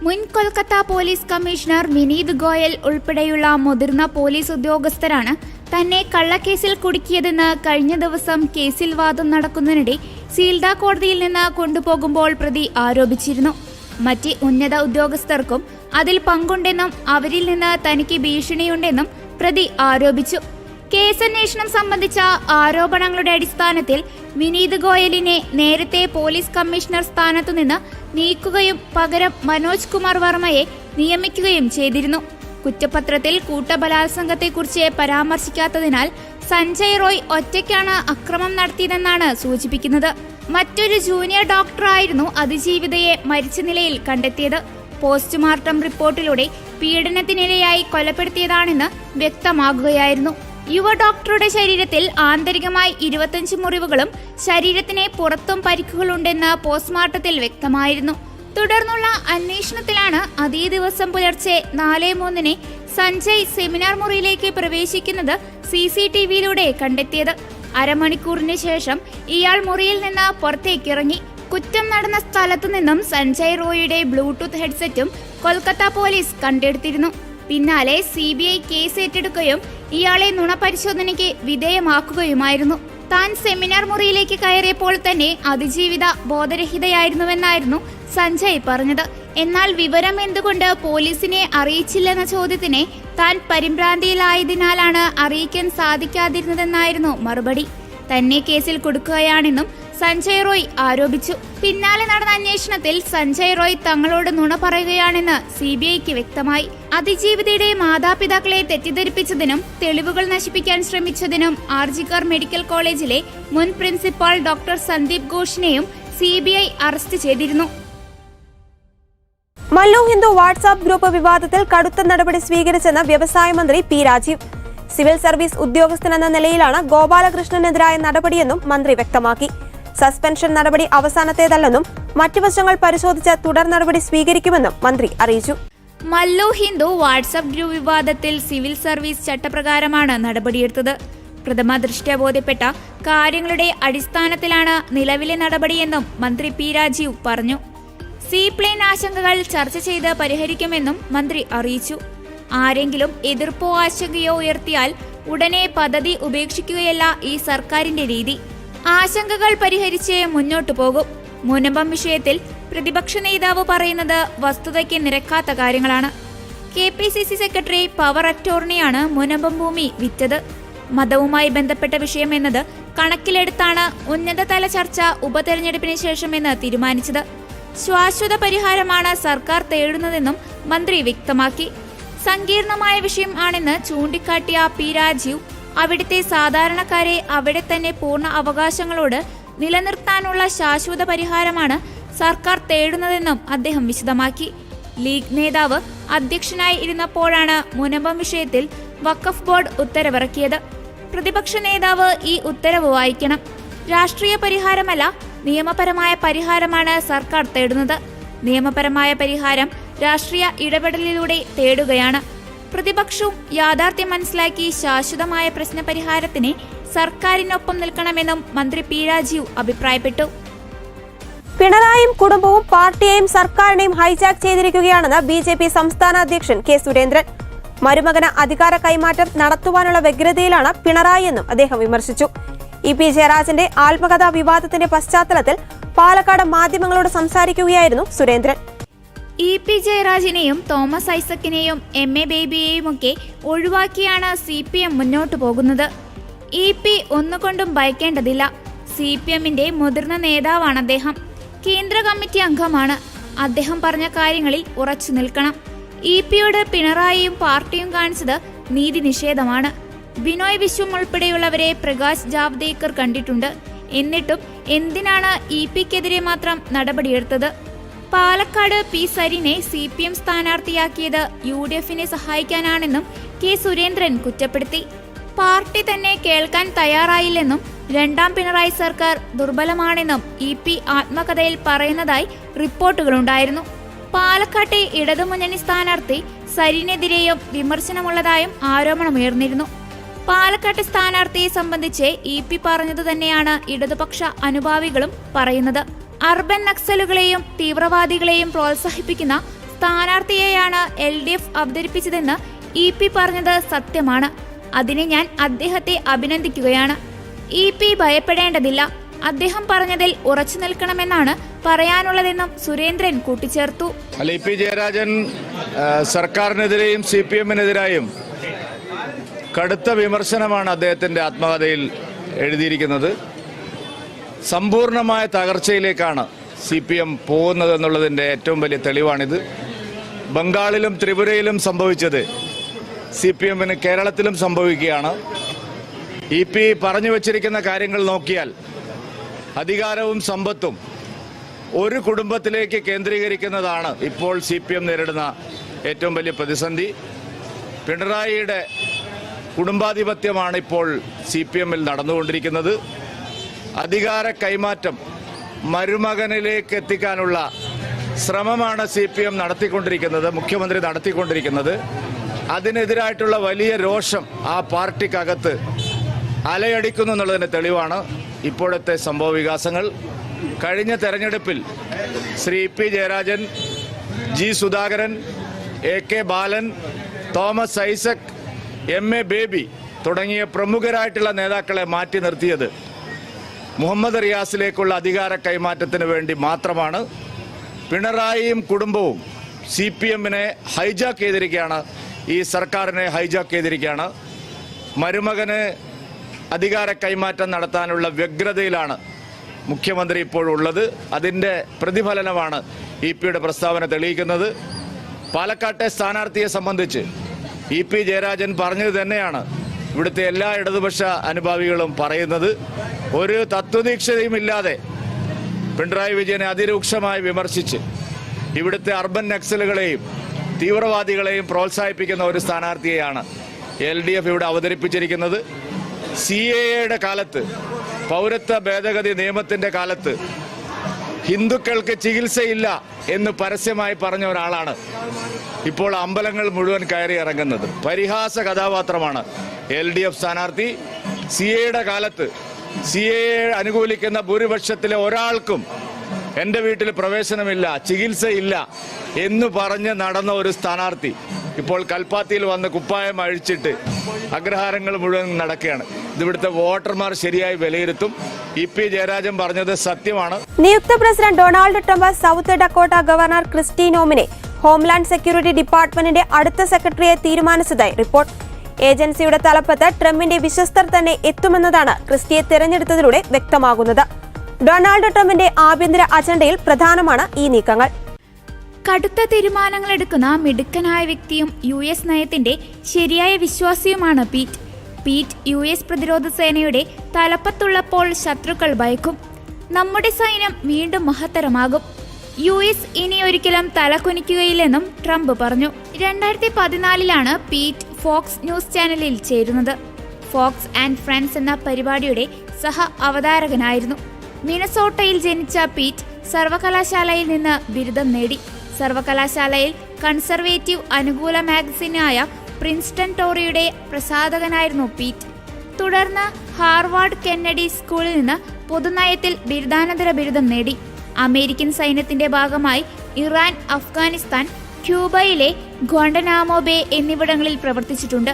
മുൻ കൊൽക്കത്ത പോലീസ് കമ്മീഷണർ വിനീത് ഗോയൽ ഉൾപ്പെടെയുള്ള മുതിർന്ന പോലീസ് ഉദ്യോഗസ്ഥരാണ് തന്നെ കള്ളക്കേസിൽ കുടുക്കിയതെന്ന് കഴിഞ്ഞ ദിവസം കേസിൽ വാദം നടക്കുന്നതിനിടെ സീൽദ കോടതിയിൽ നിന്ന് കൊണ്ടുപോകുമ്പോൾ പ്രതി ആരോപിച്ചിരുന്നു. മറ്റ് ഉന്നത ഉദ്യോഗസ്ഥർക്കും അതിൽ പങ്കുണ്ടെന്നും അവരിൽ നിന്ന് തനിക്ക് ഭീഷണിയുണ്ടെന്നും പ്രതി ആരോപിച്ചു. കേസന്വേഷണം സംബന്ധിച്ച ആരോപണങ്ങളുടെ അടിസ്ഥാനത്തിൽ വിനീത് ഗോയലിനെ നേരത്തെ പോലീസ് കമ്മീഷണർ സ്ഥാനത്തു നിന്ന് നീക്കുകയും പകരം മനോജ് കുമാർ വർമ്മയെ നിയമിക്കുകയും ചെയ്തിരുന്നു. കുറ്റപത്രത്തിൽ കൂട്ടബലാത്സംഗത്തെക്കുറിച്ച് പരാമർശിക്കാത്തതിനാൽ സഞ്ജയ് റോയ് ഒറ്റയ്ക്കാണ് അക്രമം നടത്തിയതെന്നാണ് സൂചിപ്പിക്കുന്നത്. മറ്റൊരു ജൂനിയർ ഡോക്ടറായിരുന്നു അതിജീവിതയെ മരിച്ച നിലയിൽ കണ്ടെത്തിയത്. പോസ്റ്റ്മോർട്ടം റിപ്പോർട്ടിലൂടെ പീഡനത്തിനിരയായി കൊലപ്പെടുത്തിയതാണെന്ന് വ്യക്തമാകുകയായിരുന്നു. യുവ ഡോക്ടറുടെ ശരീരത്തിൽ ആന്തരികമായി ഇരുപത്തഞ്ച് മുറിവുകളും ശരീരത്തിന് പുറത്തും പരിക്കുകളുണ്ടെന്ന് പോസ്റ്റ്മോർട്ടത്തിൽ വ്യക്തമായിരുന്നു. തുടർന്നുള്ള അന്വേഷണത്തിലാണ് അതേ ദിവസം പുലർച്ചെ നാല് മൂന്നിന് സഞ്ജയ് സെമിനാർ മുറിയിലേക്ക് പ്രവേശിക്കുന്നത് സി സി ടി വിയിലൂടെ കണ്ടെത്തിയത്. അരമണിക്കൂറിന് ശേഷം ഇയാൾ മുറിയിൽ നിന്ന് പുറത്തേക്കിറങ്ങി. കുറ്റം നടന്ന സ്ഥലത്തു നിന്നും സഞ്ജയ് റോയിയുടെ ബ്ലൂടൂത്ത് ഹെഡ്സെറ്റും കൊൽക്കത്ത പോലീസ് കണ്ടെടുത്തിരുന്നു. പിന്നാലെ സി ബി ഐ കേസ് ഏറ്റെടുക്കുകയും ഇയാളെ നുണപരിശോധനയ്ക്ക് വിധേയമാക്കുകയുമായിരുന്നു. താൻ സെമിനാർ മുറിയിലേക്ക് കയറിയപ്പോൾ തന്നെ അതിജീവിത ബോധരഹിതയായിരുന്നുവെന്നായിരുന്നു സഞ്ജയ് പറഞ്ഞത്. എന്നാൽ വിവരം എന്തുകൊണ്ട് പോലീസിനെ അറിയിച്ചില്ലെന്ന ചോദ്യത്തിന് താൻ പരിഭ്രാന്തിയിലായതിനാലാണ് അറിയിക്കാൻ സാധിക്കാതിരുന്നതെന്നായിരുന്നു മറുപടി. തന്നെ കേസിൽ കൊടുക്കുകയാണെന്നും സഞ്ജയ് റോയ് ആരോപിച്ചു. പിന്നാലെ നടന്ന അന്വേഷണത്തിൽ സഞ്ജയ് റോയ് തങ്ങളോട് നുണ പറയുകയാണെന്ന് സി ബി ഐക്ക് വ്യക്തമായി. അതിജീവിതയുടെ മാതാപിതാക്കളെ തെറ്റിദ്ധരിപ്പിച്ചതിനും തെളിവുകൾ നശിപ്പിക്കാൻ ശ്രമിച്ചതിനും ആർജിക്കാർ മെഡിക്കൽ കോളേജിലെ മുൻ പ്രിൻസിപ്പാൾ ഡോക്ടർ സന്ദീപ് ഘോഷിനെയും സി ബി ഐ അറസ്റ്റ് ചെയ്തിരുന്നു. മല്ലു ഹിന്ദു വാട്സാപ്പ് ഗ്രൂപ്പ് വിവാദത്തിൽ കടുത്ത നടപടി സ്വീകരിച്ചെന്ന് വ്യവസായ മന്ത്രി പി രാജീവ്. സിവിൽ സർവീസ് ഉദ്യോഗസ്ഥനെന്ന നിലയിലാണ് ഗോപാലകൃഷ്ണനെതിരായ നടപടിയെന്നും മന്ത്രി വ്യക്തമാക്കി. സസ്പെൻഷൻ നടപടി അവസാനത്തേതല്ലെന്നും മറ്റു വശങ്ങൾ പരിശോധിച്ച് തുടർ നടപടി സ്വീകരിക്കുമെന്നും മന്ത്രി അറിയിച്ചു. മല്ലു ഹിന്ദു വാട്സപ്പ് ഗ്രൂപ്പ് വിവാദത്തിൽ സിവിൽ സർവീസ് ചട്ടപ്രകാരമാണ് നടപടിയെടുത്തത്. പ്രഥമ ദൃഷ്ട്യ ബോധ്യപ്പെട്ട കാര്യങ്ങളുടെ അടിസ്ഥാനത്തിലാണ് നിലവിലെ നടപടിയെന്നും മന്ത്രി പി രാജീവ് പറഞ്ഞു. സീപ്ലെയിൻ ആശങ്കകൾ ചർച്ച ചെയ്ത് പരിഹരിക്കുമെന്നും മന്ത്രി അറിയിച്ചു. ആരെങ്കിലും എതിർപ്പോ ആശങ്കയോ ഉയർത്തിയാൽ ഉടനെ പദ്ധതി ഉപേക്ഷിക്കുകയല്ല ഈ സർക്കാരിന്റെ രീതി. ആശങ്കകൾ പരിഹരിച്ച് മുന്നോട്ടു പോകും. മുനമ്പം വിഷയത്തിൽ പ്രതിപക്ഷ നേതാവ് പറയുന്നത് വസ്തുതയ്ക്ക് നിരക്കാത്ത കാര്യങ്ങളാണ്. K P C C secretary power അറ്റോർണിയാണ് Munambam ഭൂമി വിറ്റത്. മതവുമായി ബന്ധപ്പെട്ട വിഷയമെന്നത് കണക്കിലെടുത്താണ് ഉന്നതതല ചർച്ച ഉപതെരഞ്ഞെടുപ്പിന് ശേഷമെന്ന് തീരുമാനിച്ചത്. ശാശ്വത പരിഹാരമാണ് സർക്കാർ തേടുന്നതെന്നും മന്ത്രി വ്യക്തമാക്കി. സങ്കീർണമായ വിഷയം ആണെന്ന് ചൂണ്ടിക്കാട്ടിയ പി രാജീവ് അവിടുത്തെ സാധാരണക്കാരെ അവിടെ തന്നെ പൂർണ അവകാശങ്ങളോട് നിലനിർത്താനുള്ള ശാശ്വത പരിഹാരമാണ് സർക്കാർ തേടുന്നതെന്നും അദ്ദേഹം വിശദമാക്കി. ലീഗ് നേതാവ് അധ്യക്ഷനായി ഇരുന്നപ്പോഴാണ് മുനമ്പം വിഷയത്തിൽ വഖഫ് ബോർഡ് ഉത്തരവിറക്കിയത്. പ്രതിപക്ഷ നേതാവ് ഈ ഉത്തരവ് വായിക്കണം. രാഷ്ട്രീയ പരിഹാരമല്ല നിയമപരമായ പരിഹാരമാണ് സർക്കാർ തേടുന്നത്. നിയമപരമായ പരിഹാരം രാഷ്ട്രീയ ഇടപെടലിലൂടെ തേടുകയാണ്. പ്രതിപക്ഷവും യാഥാർത്ഥ്യം മനസ്സിലാക്കി ശാശ്വതമായ പ്രശ്നപരിഹാരത്തിന് സർക്കാരിനൊപ്പം നിൽക്കണമെന്നും മന്ത്രി പി രാജീവ് അഭിപ്രായപ്പെട്ടു. പിണറായിയും കുടുംബവും പാർട്ടിയെയും സർക്കാരിനെയും ഹൈജാക്ക് ചെയ്തിരിക്കുകയാണെന്ന് ബി ജെ പി സംസ്ഥാന അധ്യക്ഷൻ കെ സുരേന്ദ്രൻ. മരുമകന് അധികാര കൈമാറ്റം നടത്തുവാനുള്ള വ്യഗ്രതയിലാണ് പിണറായി എന്നും അദ്ദേഹം വിമർശിച്ചു. ഇ പി ജയരാജന്റെ ആത്മകഥാ വിവാദത്തിന്റെ പശ്ചാത്തലത്തിൽ പാലക്കാട് മാധ്യമങ്ങളോട് സംസാരിക്കുകയായിരുന്നു സുരേന്ദ്രൻ. ഇ പി ജയരാജിനെയും തോമസ് ഐസക്കിനെയും എം എ ബേബിയെയുമൊക്കെ ഒഴിവാക്കിയാണ് സി പി എം മുന്നോട്ടു പോകുന്നത്. ഇ പി ഒന്നുകൊണ്ടും ഭയക്കേണ്ടതില്ല. സി പി എമ്മിന്റെ മുതിർന്ന നേതാവാണ് അദ്ദേഹം. കേന്ദ്ര കമ്മിറ്റി അംഗമാണ്. അദ്ദേഹം പറഞ്ഞ കാര്യങ്ങളിൽ ഉറച്ചു നിൽക്കണം. ഇ പിയോട് പിണറായിയും പാർട്ടിയും കാണിച്ചത് നീതി നിഷേധമാണ്. ബിനോയ് വിശ്വം ഉൾപ്പെടെയുള്ളവരെ പ്രകാശ് ജാവ്ദേക്കർ കണ്ടിട്ടുണ്ട്. എന്നിട്ടും എന്തിനാണ് ഇ പിക്കെതിരെ മാത്രം നടപടിയെടുത്തത്? പാലക്കാട് പി സരിനെ സി പി എം സ്ഥാനാർത്ഥിയാക്കിയത് യു ഡി എഫിനെ സഹായിക്കാനാണെന്നും കെ സുരേന്ദ്രൻ കുറ്റപ്പെടുത്തി. പാർട്ടി തന്നെ കേൾക്കാൻ തയ്യാറായില്ലെന്നും രണ്ടാം പിണറായി സർക്കാർ ദുർബലമാണെന്നും ഇ പി ആത്മകഥയിൽ പറയുന്നതായി റിപ്പോർട്ടുകളുണ്ടായിരുന്നു. പാലക്കാട്ടെ ഇടതുമുന്നണി സ്ഥാനാർത്ഥി സരിനെതിരെയും വിമർശനമുള്ളതായും ആരോപണമുയർന്നിരുന്നു പാലക്കാട്ടെ സ്ഥാനാർത്ഥിയെ സംബന്ധിച്ച് ഇ പി പറഞ്ഞതു തന്നെയാണ് ഇടതുപക്ഷ അനുഭാവികളും പറയുന്നത്. അർബൻ നക്സലുകളെയും തീവ്രവാദികളെയും പ്രോത്സാഹിപ്പിക്കുന്ന സ്ഥാനാർത്ഥിയെയാണ് എൽ ഡി എഫ് അവതരിപ്പിച്ചതെന്ന് ഇ പി പറഞ്ഞത് സത്യമാണ്. അതിനെ ഞാൻ അദ്ദേഹത്തെ അഭിനന്ദിക്കുകയാണ്. ഇ പി ഭയപ്പെടേണ്ടതില്ല. അദ്ദേഹം പറഞ്ഞതിൽ ഉറച്ചു നിൽക്കണമെന്നാണ് പറയാനുള്ളതെന്നും സുരേന്ദ്രൻ കൂട്ടിച്ചേർത്തു. ഇ പി ജയരാജൻ സർക്കാരിനെതിരെയും സി പി എമ്മിനെതിരായും കടുത്ത വിമർശനമാണ് അദ്ദേഹത്തിന്റെ ആത്മകഥയിൽ എഴുതിയിരിക്കുന്നത്. സമ്പൂർണമായ തകർച്ചയിലേക്കാണ് സി പി എം പോകുന്നതെന്നുള്ളതിന്റെ ഏറ്റവും വലിയ തെളിവാണിത്. ബംഗാളിലും ത്രിപുരയിലും സംഭവിച്ചത് സി പി എമ്മിന് കേരളത്തിലും സംഭവിക്കുകയാണ്. ഇ പി പറഞ്ഞു വച്ചിരിക്കുന്ന കാര്യങ്ങൾ നോക്കിയാൽ അധികാരവും സമ്പത്തും ഒരു കുടുംബത്തിലേക്ക് കേന്ദ്രീകരിക്കുന്നതാണ് ഇപ്പോൾ സി പി എം നേരിടുന്ന ഏറ്റവും വലിയ പ്രതിസന്ധി. പിണറായിയുടെ കുടുംബാധിപത്യമാണ് ഇപ്പോൾ സി പി എമ്മിൽ നടന്നുകൊണ്ടിരിക്കുന്നത്. അധികാര കൈമാറ്റം മരുമകനിലേക്ക് എത്തിക്കാനുള്ള ശ്രമമാണ് സി പി എം നടത്തിക്കൊണ്ടിരിക്കുന്നത് മുഖ്യമന്ത്രി നടത്തിക്കൊണ്ടിരിക്കുന്നത്. അതിനെതിരായിട്ടുള്ള വലിയ രോഷം ആ പാർട്ടിക്കകത്ത് അലയടിക്കുന്നു എന്നുള്ളതിന് തെളിവാണ് ഇപ്പോഴത്തെ സംഭവ വികാസങ്ങൾ. കഴിഞ്ഞ തെരഞ്ഞെടുപ്പിൽ Shri P Jayarajan G Sudhakaran A K Balan Thomas Isaac M A Baby തുടങ്ങിയ പ്രമുഖരായിട്ടുള്ള നേതാക്കളെ മാറ്റി നിർത്തിയത് മുഹമ്മദ് റിയാസിലേക്കുള്ള അധികാര കൈമാറ്റത്തിന് വേണ്ടി മാത്രമാണ് പിണറായിയും കുടുംബവും സി പി എമ്മിനെ ഹൈജാക്ക് ചെയ്തിരിക്കുകയാണ്. ഈ സർക്കാരിനെ ഹൈജാക്ക് ചെയ്തിരിക്കുകയാണ്. മരുമകന് അധികാര കൈമാറ്റം നടത്താനുള്ള വ്യഗ്രതയിലാണ് മുഖ്യമന്ത്രി ഇപ്പോഴുള്ളത് അതിന്റെ പ്രതിഫലനമാണ് ഇ പിയുടെ പ്രസ്താവന തെളിയിക്കുന്നത്. പാലക്കാട്ടെ സ്ഥാനാർത്ഥിയെ സംബന്ധിച്ച് ഇ പി ജയരാജൻ പറഞ്ഞത് തന്നെയാണ്. ഇവിടുത്തെ എല്ലാ ഇടതുപക്ഷ അനുഭാവികളും പറയുന്നത്. ഒരു തത്വദീക്ഷതയുമില്ലാതെ പിണറായി വിജയനെ അതിരൂക്ഷമായി വിമർശിച്ച് ഇവിടുത്തെ അർബൻ നക്സലുകളെയും തീവ്രവാദികളെയും പ്രോത്സാഹിപ്പിക്കുന്ന ഒരു സ്ഥാനാർത്ഥിയെയാണ് എൽ ഡി എഫ് ഇവിടെ അവതരിപ്പിച്ചിരിക്കുന്നത്. സി എയുടെ കാലത്ത് പൗരത്വ ഭേദഗതി നിയമത്തിന്റെ കാലത്ത് ഹിന്ദുക്കൾക്ക് ചികിത്സയില്ല എന്ന് പരസ്യമായി പറഞ്ഞ ഒരാളാണ് ഇപ്പോൾ അമ്പലങ്ങൾ മുഴുവൻ കയറി ഇറങ്ങുന്നത്. പരിഹാസ കഥാപാത്രമാണ് എൽ ഡി എഫ് സ്ഥാനാർത്ഥി. സി എയുടെ കാലത്ത് സി എ അനുകൂലിക്കുന്ന ഭൂരിപക്ഷത്തിലെ ഒരാൾക്കും എന്റെ വീട്ടിൽ പ്രവേശനമില്ല ചികിത്സയില്ല എന്ന് പറഞ്ഞ് നടന്ന ഒരു സ്ഥാനാർത്ഥി ഇപ്പോൾ കൽപ്പാത്തിയിൽ വന്ന് കുപ്പായം അഴിച്ചിട്ട് അഗ്രഹാരങ്ങൾ മുഴുവൻ നടക്കുകയാണ്. ഇതിവിടുത്തെ വോട്ടർമാർ ശരിയായി വിലയിരുത്തും. ഇ പി ജയരാജൻ പറഞ്ഞത് സത്യമാണ്. നിയുക്ത president Donald Trump South Dakota governor ക്രിസ്റ്റീനോമിനെ homeland security ഡിപ്പാർട്ട്മെന്റിന്റെ അടുത്ത സെക്രട്ടറിയെ തീരുമാനിച്ചതായി റിപ്പോർട്ട്. ഏജൻസിയുടെ തലപ്പത്ത് ട്രംപിന്റെ വിശ്വസ്തർ തന്നെ എത്തുമെന്നതാണ് ക്രിസ്റ്റിയെ തെരഞ്ഞെടുത്തതിലൂടെ വ്യക്തമാകുന്നത്. ഡൊണാൾഡ് ട്രംപിന്റെ ആഭ്യന്തര അജണ്ടയിൽ പ്രധാനമാണ് ഈ നീക്കങ്ങൾ. കടുത്ത തീരുമാനങ്ങൾ എടുക്കുന്ന മിടുക്കനായ വ്യക്തിയും യു എസ് നയത്തിന്റെ ശരിയായ വിശ്വാസിയുമാണ് പീറ്റ്. പീറ്റ് യു എസ് പ്രതിരോധ സേനയുടെ തലപ്പത്തുള്ളപ്പോൾ ശത്രുക്കൾ ഭയക്കും. നമ്മുടെ സൈന്യം വീണ്ടും മഹത്തരമാകും. യു എസ് ഇനി ഒരിക്കലും തലകുനിക്കുകയില്ലെന്നും ട്രംപ് പറഞ്ഞു. രണ്ടായിരത്തി പതിനാലിലാണ് പീറ്റ് ഫോക്സ് ന്യൂസ് ചാനലിൽ ചേരുന്നത്. ഫോക്സ് ആൻഡ് ഫ്രണ്ട്സ് എന്ന പരിപാടിയുടെ സഹ അവതാരകനായിരുന്നു. മിനസോട്ടയിൽ ജനിച്ച പീറ്റ് സർവകലാശാലയിൽ നിന്ന് ബിരുദം നേടി. സർവകലാശാലയിൽ കൺസർവേറ്റീവ് അനുകൂല മാഗസിനായ പ്രിൻസ്റ്റൺ ടോറിയുടെ പ്രസാധകനായിരുന്നു പീറ്റ്. തുടർന്ന് ഹാർവാർഡ് കെന്നഡി സ്കൂളിൽ നിന്ന് പൊതുനയത്തിൽ ബിരുദാനന്തര ബിരുദം നേടി. അമേരിക്കൻ സൈന്യത്തിന്റെ ഭാഗമായി ഇറാൻ അഫ്ഗാനിസ്ഥാൻ ക്യൂബയിലെ ഗ്വാണ്ടനാമോ ബേ എന്നിവിടങ്ങളിൽ പ്രവർത്തിച്ചിട്ടുണ്ട്.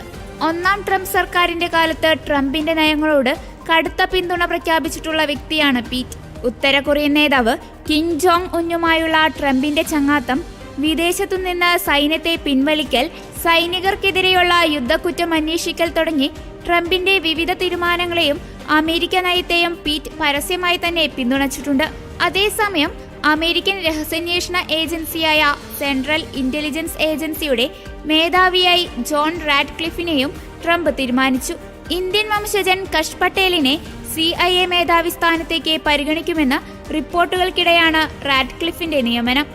ഒന്നാം ട്രംപ് സർക്കാരിന്റെ കാലത്ത് ട്രംപിന്റെ നയങ്ങളോട് കടുത്ത പിന്തുണ പ്രഖ്യാപിച്ചിട്ടുള്ള വ്യക്തിയാണ് പീറ്റ്. ഉത്തര കൊറിയൻ നേതാവ് കിം ജോങ് ഉന്നുമായുള്ള ട്രംപിന്റെ ചങ്ങാത്തം വിദേശത്തുനിന്ന് സൈന്യത്തെ പിൻവലിക്കൽ സൈനികർക്കെതിരെയുള്ള യുദ്ധക്കുറ്റം അന്വേഷിക്കൽ തുടങ്ങി ട്രംപിന്റെ വിവിധ തീരുമാനങ്ങളെയും അമേരിക്ക നയത്തെയും പീറ്റ് പരസ്യമായി തന്നെ പിന്തുണച്ചിട്ടുണ്ട്. അതേസമയം അമേരിക്കൻ രഹസ്യാന്വേഷണ ഏജൻസിയായ സെൻട്രൽ ഇന്റലിജൻസ് ഏജൻസിയുടെ മേധാവിയായി ജോൺ റാഡ്ക്ലിഫിനെയും ട്രംപ് തീരുമാനിച്ചു. ഇന്ത്യൻ വംശജൻ കഷ് പട്ടേലിനെ സി ഐ എ മേധാവി സ്ഥാനത്തേക്ക് പരിഗണിക്കുമെന്ന് റിപ്പോർട്ടുകൾക്കിടെയാണ് റാഡ്ക്ലിഫിന്റെ നിയമനം.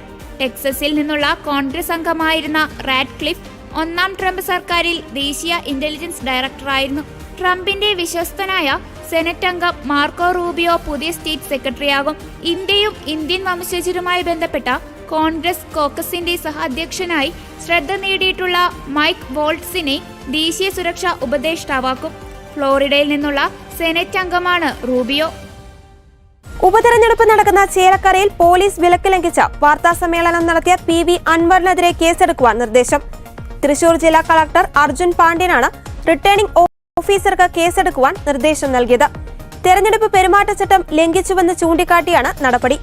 ടെക്സസിൽ നിന്നുള്ള കോൺഗ്രസ് അംഗമായിരുന്ന റാഡ്ക്ലിഫ് ഒന്നാം ട്രംപ് സർക്കാരിൽ ദേശീയ ഇന്റലിജൻസ് ഡയറക്ടറായിരുന്നു. ട്രംപിന്റെ വിശ്വസ്തനായ സെനറ്റ് അംഗം മാർക്കോ റൂബിയോ പുതിയ സ്റ്റേറ്റ് സെക്രട്ടറിയാകും. ഇന്ത്യയും ഇന്ത്യൻ വംശജരുമായി ബന്ധപ്പെട്ട കോൺഗ്രസ് കോക്കസിന്റെ സഹ അധ്യക്ഷനായി ശ്രദ്ധ നേടിയിട്ടുള്ള മൈക്ക് വോൾട്സിനെ ദേശീയ സുരക്ഷാ ഉപദേഷ്ടാവാക്കും. ഫ്ലോറിഡയിൽ നിന്നുള്ള സെനറ്റ് അംഗമാണ് റൂബിയോ. ഉപതെരഞ്ഞെടുപ്പ് നടക്കുന്ന ചേലക്കരയിൽ പോലീസ് വിലക്ക് ലംഘിച്ച വാർത്താ സമ്മേളനം നടത്തിയ പി വി അൻവറിനെതിരെ കേസെടുക്കുവാൻ നിർദ്ദേശം. തൃശൂർ ജില്ലാ കളക്ടർ അർജുൻ പാണ്ഡ്യനാണ് റിട്ടേണിംഗ് ഓഫീസർക്ക് കേസെടുക്കുവാൻ നിർദ്ദേശം നൽകിയത്. തെരഞ്ഞെടുപ്പ് പെരുമാറ്റച്ചട്ടം ലംഘിച്ചുവെന്ന് ചൂണ്ടിക്കാട്ടിയാണ് നടപടി.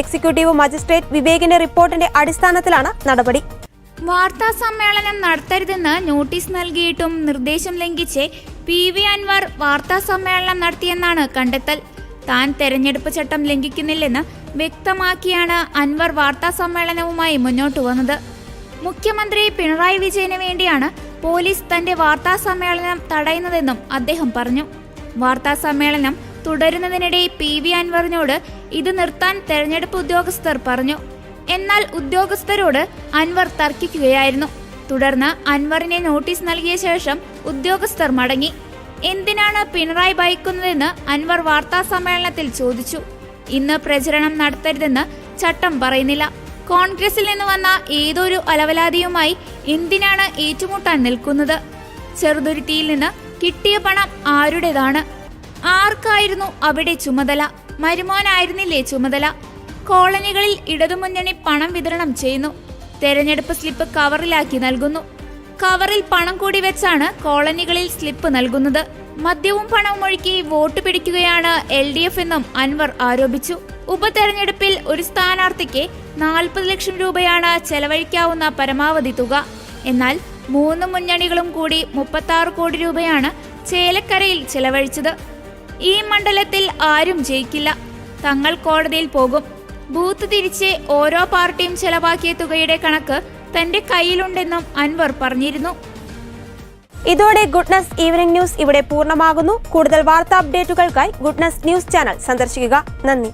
എക്സിക്യൂട്ടീവ് മജിസ്ട്രേറ്റ് വിവേകിന്റെ റിപ്പോർട്ടിന്റെ അടിസ്ഥാനത്തിലാണ് നടപടി. വാർത്താ സമ്മേളനം നടത്തരുതെന്ന് നോട്ടീസ് നൽകിയിട്ടും നിർദ്ദേശം ലംഘിച്ച് പി വി അൻവർ വാർത്താ സമ്മേളനം നടത്തിയെന്നാണ് കണ്ടെത്തൽ. താൻ തെരഞ്ഞെടുപ്പ് ചട്ടം ലംഘിക്കുന്നില്ലെന്ന് വ്യക്തമാക്കിയാണ് അൻവർ വാർത്താ സമ്മേളനവുമായി മുന്നോട്ട് വന്നത്. മുഖ്യമന്ത്രി പിണറായി വിജയന് വേണ്ടിയാണ് പോലീസ് തന്റെ വാർത്താ സമ്മേളനം തടയുന്നതെന്നും അദ്ദേഹം പറഞ്ഞു. വാർത്താ സമ്മേളനം തുടരുന്നതിനിടെ പി വി അൻവറിനോട് ഇത് നിർത്താൻ തെരഞ്ഞെടുപ്പ് ഉദ്യോഗസ്ഥർ പറഞ്ഞു. എന്നാൽ ഉദ്യോഗസ്ഥരോട് അൻവർ തർക്കിക്കുകയായിരുന്നു. തുടർന്ന് അൻവറിനെ നോട്ടീസ് നൽകിയ ശേഷം ഉദ്യോഗസ്ഥർ മടങ്ങി. എന്തിനാണ് പിണറായി ഭയക്കുന്നതെന്ന് അൻവർ വാർത്താ സമ്മേളനത്തിൽ ചോദിച്ചു. ഇന്ന് പ്രചരണം നടത്തരുതെന്ന് ചട്ടം പറയുന്നില്ല. കോൺഗ്രസിൽ നിന്ന് വന്ന ഏതൊരു അലവലാതിയുമായി എന്തിനാണ് ഏറ്റുമുട്ടാൻ നിൽക്കുന്നത്? ചെറുതുരുത്തിയിൽ നിന്ന് കിട്ടിയ പണം ആരുടേതാണ്? ആർക്കായിരുന്നു അവിടെ ചുമതല? മരുമോനായിരുന്നില്ലേ ചുമതല? കോളനികളിൽ ഇടതുമുന്നണി പണം വിതരണം ചെയ്യുന്നു. തെരഞ്ഞെടുപ്പ് സ്ലിപ്പ് കവറിലാക്കി നൽകുന്നു. കവറിൽ പണം കൂടി വെച്ചാണ് കോളനികളിൽ സ്ലിപ്പ് നൽകുന്നത്. മദ്യവും പണവും ഒഴുക്കി വോട്ട് പിടിക്കുകയാണ് എൽ ഡി എഫ് എന്നും അൻവർ ആരോപിച്ചു. ഉപതെരഞ്ഞെടുപ്പിൽ ഒരു സ്ഥാനാർത്ഥിക്ക് നാൽപ്പത് ലക്ഷം രൂപയാണ് ചെലവഴിക്കാവുന്ന പരമാവധി തുക. എന്നാൽ മൂന്ന് മുന്നണികളും കൂടി മുപ്പത്തി കോടി രൂപയാണ് ചേലക്കരയിൽ ചെലവഴിച്ചത്. ഈ മണ്ഡലത്തിൽ ആരും ജയിക്കില്ല. തങ്ങൾ കോടതിയിൽ പോകും. ബൂത്ത് തിരിച്ച് ഓരോ പാർട്ടിയും ചെലവാക്കിയ തുകയുടെ കണക്ക് തന്റെ കയ്യിലുണ്ടെന്നും അൻവർ പറഞ്ഞിരുന്നു. ഇതോടെ ഗുഡ്നസ് ഈവനിംഗ് ന്യൂസ് ഇവിടെ പൂർണമാകുന്നു. കൂടുതൽ വാർത്താ അപ്ഡേറ്റുകൾക്കായി ഗുഡ്നസ് ന്യൂസ് ചാനൽ സന്ദർശിക്കുക. നന്ദി.